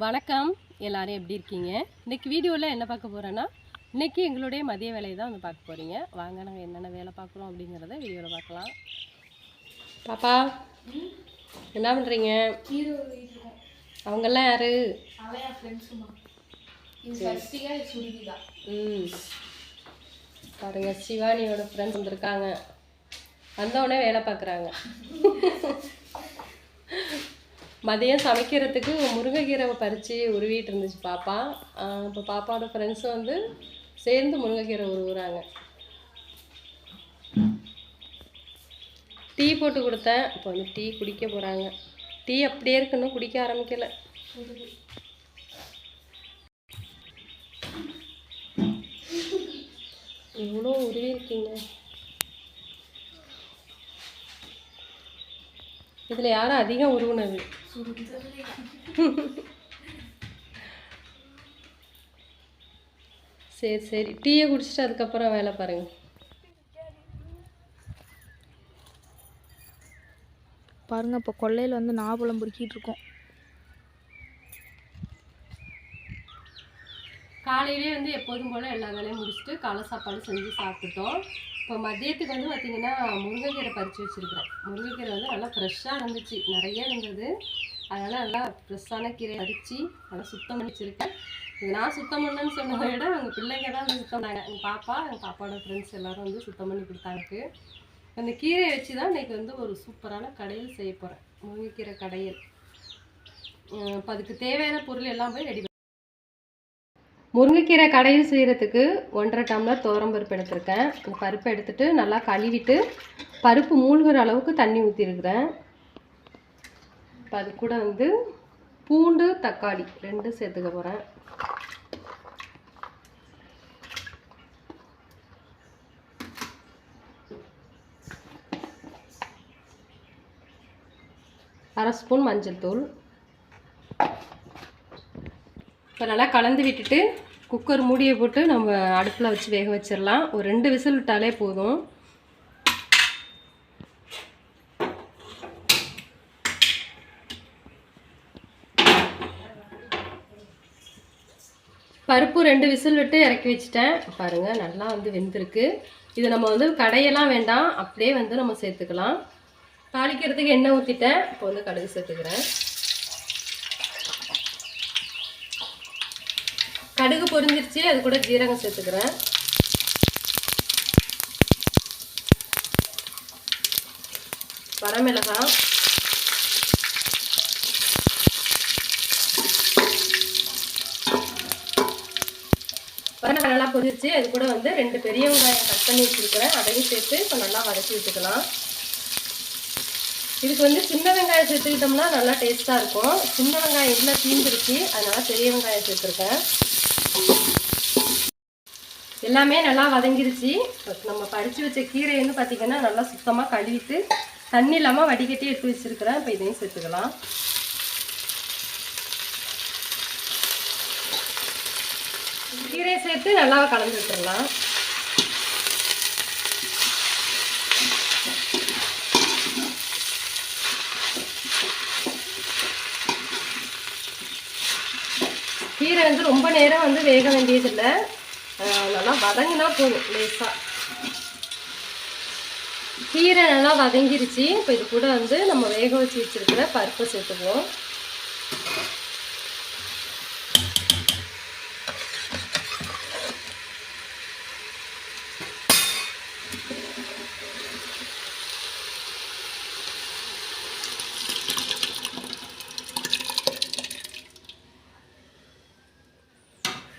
வணக்கம். எல்லாரும் எப்படி இருக்கீங்க? இன்னைக்கு வீடியோவில் என்ன பார்க்க போகிறேன்னா இன்னைக்கு எங்களுடைய மதிய வேலையை தான் வந்து பார்க்க போகிறீங்க வாங்க நாங்கள் என்னென்ன வேலை பார்க்குறோம் அப்படிங்கிறத வீடியோவில் பார்க்கலாம். பாப்பா என்ன பண்ணுறீங்க அவங்கெல்லாம் யாரு? ம். பாருங்க சிவானியோட ஃப்ரெண்ட்ஸ் வந்திருக்காங்க. வந்தவுடனே வேலை பார்க்குறாங்க. மதியம் சமைக்கிறதுக்கு முருங்கைக்கீரை பறித்து உருவிட்டு இருந்துச்சு பாப்பா. இப்போ பாப்பாவோட ஃப்ரெண்ட்ஸும் வந்து சேர்ந்து முருங்கைக்கீரை உருவுறாங்க. டீ போட்டு கொடுத்தேன். இப்போ வந்து டீ குடிக்க போகிறாங்க டீ அப்படியே இருக்குன்னு குடிக்க ஆரம்பிக்கல. இவ்வளோ உருவி இருக்கீங்க இதில் யாரும் அதிகம் உருவினது. சரி சரி. டீயை குடிச்சிட்டு அதுக்கப்புறம் வேலை பாருங்க. பாருங்க இப்போ கொல்லையில் வந்து நாவப்பழம் பொறுக்கிட்டு இருக்கோம். காலையிலே வந்து எப்போதும் போல் எல்லா வேலையும் முடிச்சுட்டு காலை சாப்பாடு செஞ்சு சாப்பிட்டுட்டோம். இப்போ மதியத்துக்கு வந்து பார்த்திங்கன்னா முருங்கைக்கீரை பறித்து வச்சுருக்கிறேன் முருங்கைக்கீரை வந்து நல்லா ஃப்ரெஷ்ஷாக இருந்துச்சு. நிறைய இருந்தது. அதனால் நல்லா ஃப்ரெஷ்ஷான கீரை பறித்து நல்லா சுத்தம் பண்ணி வச்சுருக்கேன். இது நான் சுத்தம் பண்ணேன்னு சொன்னதை விட எங்கள் பிள்ளைங்க தான் வந்து சுத்தம் பண்ணாங்க. எங்கள் பாப்பா எங்கள் பாப்பாவோட ஃப்ரெண்ட்ஸ் எல்லோரும் வந்து சுத்தம் பண்ணி கொடுத்தாங்க அந்த கீரையை வச்சு தான் இன்றைக்கி வந்து ஒரு சூப்பரான கடையில் செய்ய போகிறேன் முருங்கைக்கீரை கடையில். இப்போ அதுக்கு தேவையான பொருள் எல்லாம் போய் ரெடி முருங்கைக்கீரை கடையில் செய்கிறதுக்கு ஒன்றரை டம்ளர் பருப்பு எடுத்திருக்கேன். அந்த பருப்பை எடுத்துட்டு நல்லா கழுவிட்டு பருப்பு மூழ்கிற அளவுக்கு தண்ணி ஊற்றிருக்கிறேன் இப்போ அது கூட வந்து பூண்டு தக்காளி ரெண்டும் சேர்த்துக்க போகிறேன் அரை ஸ்பூன் மஞ்சள் தூள். இப்போ நல்லா கலந்து விட்டுட்டு குக்கர் மூடியை போட்டு நம்ம அடுப்பில் வச்சு வேக வச்சிடலாம். ஒரு ரெண்டு விசில் விட்டாலே போதும். பருப்பு ரெண்டு விசில் விட்டு இறக்கி வச்சுட்டேன். பாருங்கள் நல்லா வந்து வெந்திருக்கு. இது நம்ம வந்து கடையெல்லாம் வேண்டாம். அப்படியே வந்து நம்ம சேர்த்துக்கலாம். தாளிக்கிறதுக்கு எண்ணெய் ஊற்றிட்டேன் இப்போ வந்து கடுகு சேர்த்துக்கிறேன். கடுகு பொரிஞ்சிருச்சு. அது கூட ஜீரகம் சேர்த்துக்கிறேன். வரமிளகாய். நல்லா கொதிச்சு அது கூட வந்து ரெண்டு பெரிய வெங்காயம் கட் பண்ணி வச்சுருக்கிறேன். அதையும் சேர்த்து இப்போ நல்லா வதக்கி விட்டுக்கலாம். இதுக்கு வந்து சின்ன வெங்காயம் சேர்த்துக்கிட்டோம்னா நல்லா டேஸ்ட்டாக இருக்கும். சின்ன வெங்காயம் இல்லை தீந்துருச்சு. அதனால் பெரிய வெங்காயம் சேர்த்துருக்கேன். எல்லாமே நல்லா வதங்கிருச்சு. நம்ம பறித்து வச்ச கீரை வந்து பார்த்திங்கன்னா நல்லா சுத்தமாக கழுவிட்டு தண்ணி இல்லாமல் வடிகட்டி எடுத்து வச்சுருக்கிறேன். இப்போ இதையும் சேர்த்துக்கலாம். கீரையை சேர்த்து நல்லா கலந்து விட்டுடலாம் கீரை வந்து ரொம்ப நேரம் வந்து வேக வேண்டியதில்லை. நல்லா வதங்கினா போதும் லேசாக கீரை நல்லா வதங்கிருச்சு. இப்போ இது கூட வந்து நம்ம வேக வச்சு வச்சிருக்கிற பருப்பை சேர்த்துக்குவோம்.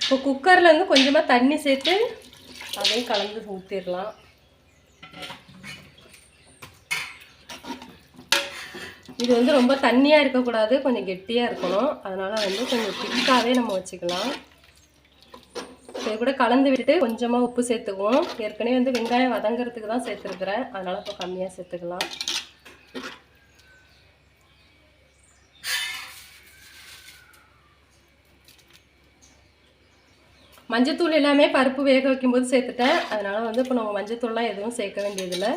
இப்போ குக்கரில் வந்து கொஞ்சமாக தண்ணி சேர்த்து அதையும் கலந்து ஊற்றிடலாம் இது வந்து ரொம்ப தண்ணியாக இருக்கக்கூடாது கொஞ்சம் கெட்டியாக இருக்கணும். அதனால் வந்து கொஞ்சம் திக்காகவே நம்ம வச்சுக்கலாம். இது கூட கலந்து விட்டுட்டு கொஞ்சமாக உப்பு சேர்த்துக்குவோம். ஏற்கனவே வந்து வெங்காயம் வதங்குறதுக்கு தான் சேர்த்துருக்குறேன். அதனால் இப்போ கம்மியாக சேர்த்துக்கலாம். மஞ்சத்தூள் எல்லாமே பருப்பு வேக வைக்கும்போது சேர்த்துட்டேன். அதனால் வந்து இப்போ நம்ம மஞ்சத்தூள்லாம் எதுவும் சேர்க்க வேண்டியதில்லை.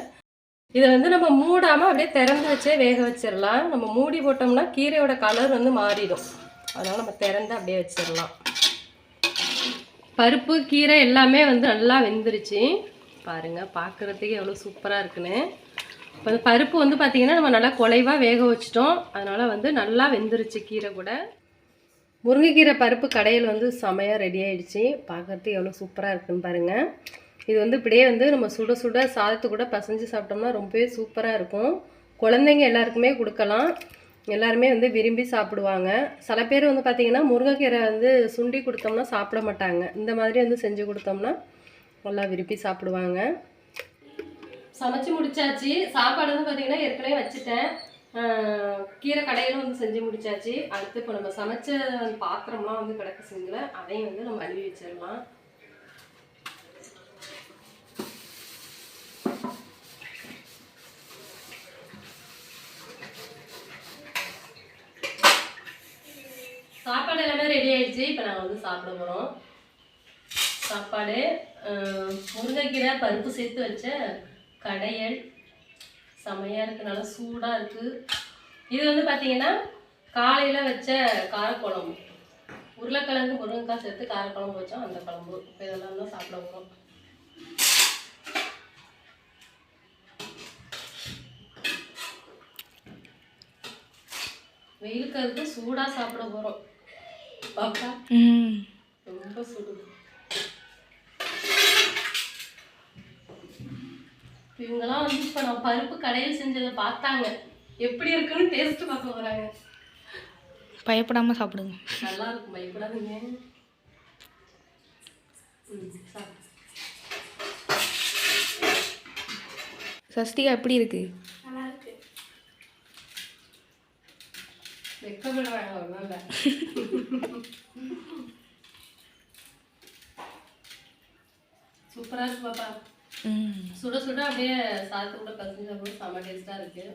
இதை வந்து நம்ம மூடாமல் அப்படியே திறந்து வச்சே வேக வச்சிடலாம். நம்ம மூடி போட்டோம்னா கீரையோட கலர் வந்து மாறிடும். அதனால் நம்ம திறந்து அப்படியே வச்சிடலாம். பருப்பு கீரை எல்லாமே வந்து நல்லா வெந்துருச்சு. பாருங்க பார்க்குறதுக்கு எவ்வளோ சூப்பராக இருக்குன்னு. இப்போ பருப்பு வந்து பார்த்திங்கன்னா நம்ம நல்லா குலைவாக வேக வச்சிட்டோம். அதனால் வந்து நல்லா வெந்துருச்சு கீரை கூட. முருங்கைக்கீரை பருப்பு கடையில் வந்து செமையாக ரெடி ஆகிடுச்சி பார்க்குறதுக்கு எவ்வளோ சூப்பராக இருக்குன்னு பாருங்கள் இது வந்து இப்படியே வந்து நம்ம சுட சுட சாதத்து கூட பசைஞ்சு சாப்பிட்டோம்னா ரொம்பவே சூப்பராக இருக்கும். குழந்தைங்க எல்லாருக்குமே கொடுக்கலாம். எல்லாருமே வந்து விரும்பி சாப்பிடுவாங்க. சில பேர் வந்து பார்த்திங்கன்னா முருங்கைக்கீரை வந்து சுண்டி கொடுத்தோம்னா சாப்பிட மாட்டாங்க. இந்த மாதிரி வந்து செஞ்சு கொடுத்தோம்னா நல்லா விரும்பி சாப்பிடுவாங்க. சமைச்சு முடிச்சாச்சு. சாப்பாடு வந்து பார்த்தீங்கன்னா ஏற்கனவே வச்சுட்டேன். கீரை கடையிலும் வந்து செஞ்சு முடிச்சாச்சு. அடுத்து இப்போ நம்ம சமைச்ச பாத்திரம்லாம் வந்து கிடக்கு சிங்கில் அதையும் வந்து நம்ம அழுவி வச்சிடலாம் சாப்பாடு எல்லாமே ரெடி ஆயிடுச்சு இப்போ நாங்கள் வந்து சாப்பிட போகிறோம் சாப்பாடு முருங்கைக்கீரை பருப்பு சேர்த்து வச்ச கடையல். செமையாக இருக்குது நல்லா சூடாக இருக்குது இது வந்து பார்த்தீங்கன்னா காலையில் வச்ச காரக்குழம்பு. உருளைக்கிழங்கு முருங்கைக்காய் சேர்த்து காரக்குழம்பு வச்சோம். அந்த குழம்பு. இப்போ இதெல்லாம் தான் சாப்பிட போகிறோம் வெயிலுக்கு அதுக்கு சூடாக சாப்பிட போகிறோம் பாப்பா. ரொம்ப சுடுது. இவங்கெல்லாம் வந்து இப்போ நான் பருப்பு கடையில் செஞ்சதை பார்த்தாங்க. எப்படி இருக்குன்னு டேஸ்ட் பார்க்க போகிறாங்க பயப்படாமல் சாப்பிடுங்க. நல்லா இருக்கும் பயப்படாதீங்க. சஸ்திகா எப்படி இருக்கு? சூப்பராக இருக்கு பாப்பா சுட சுட அப்படியே சாதத்து கூட பசங்க கூட செம்ம டேஸ்ட்டாக இருக்குது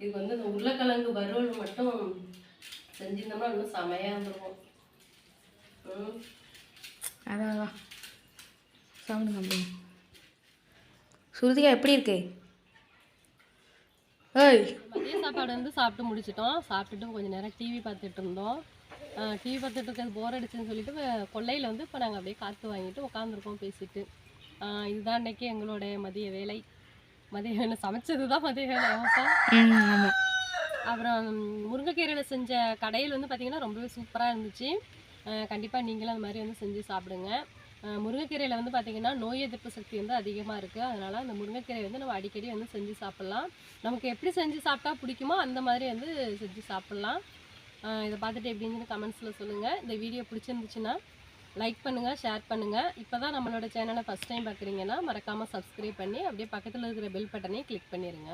இதுக்கு வந்து இந்த உருளைக்கிழங்கு வறுவல் மட்டும் செஞ்சிருந்தோம்னா இன்னும் செமையாக இருந்திருக்கும் ம் அதான் சாப்பிடுங்க சுருதிகா எப்படி இருக்கு மதிய சாப்பாடு வந்து சாப்பிட்டு முடிச்சிட்டோம். சாப்பிட்டுட்டு கொஞ்சம் நேரம் டிவி பார்த்துட்டு இருந்தோம். டிவி பார்த்துட்டு இருக்கிறது போர் அடிச்சுன்னு சொல்லிட்டு கொல்லையில் வந்து இப்போ நாங்கள் அப்படியே காற்று வாங்கிட்டு உட்காந்துருக்கோம் பேசிட்டு. இதுதான் இன்னைக்கு எங்களுடைய மதிய வேலை. மதிய வேலை சமைச்சது தான் மதிய வேலை அப்புறம் முருங்கைக்கீரையில் செஞ்ச கடையில் வந்து பார்த்திங்கன்னா ரொம்பவே சூப்பராக இருந்துச்சு. கண்டிப்பாக நீங்களும் அந்த மாதிரி வந்து செஞ்சு சாப்பிடுங்க. முருங்கைக்கீரையில் வந்து பார்த்திங்கன்னா நோய் எதிர்ப்பு சக்தி வந்து அதிகமாக இருக்குது அதனால் அந்த முருங்கைக்கீரை வந்து நம்ம அடிக்கடி வந்து செஞ்சு சாப்பிட்லாம். நமக்கு எப்படி செஞ்சு சாப்பிட்டா பிடிக்குமோ அந்த மாதிரி வந்து செஞ்சு சாப்பிட்லாம். இதை பார்த்துட்டு எப்படின்னு கமெண்ட்ஸில் சொல்லுங்கள் இந்த வீடியோ பிடிச்சிருந்துச்சுன்னா லைக் பண்ணுங்கள் ஷேர் பண்ணுங்கள் இப்போ தான் நம்மளோட சேனலை ஃபஸ்ட் டைம் பார்க்குறீங்கன்னா மறக்காமல் சப்ஸ்கிரைப் பண்ணி அப்படியே பக்கத்தில் இருக்கிற பெல் பட்டனையும் கிளிக் பண்ணிடுங்க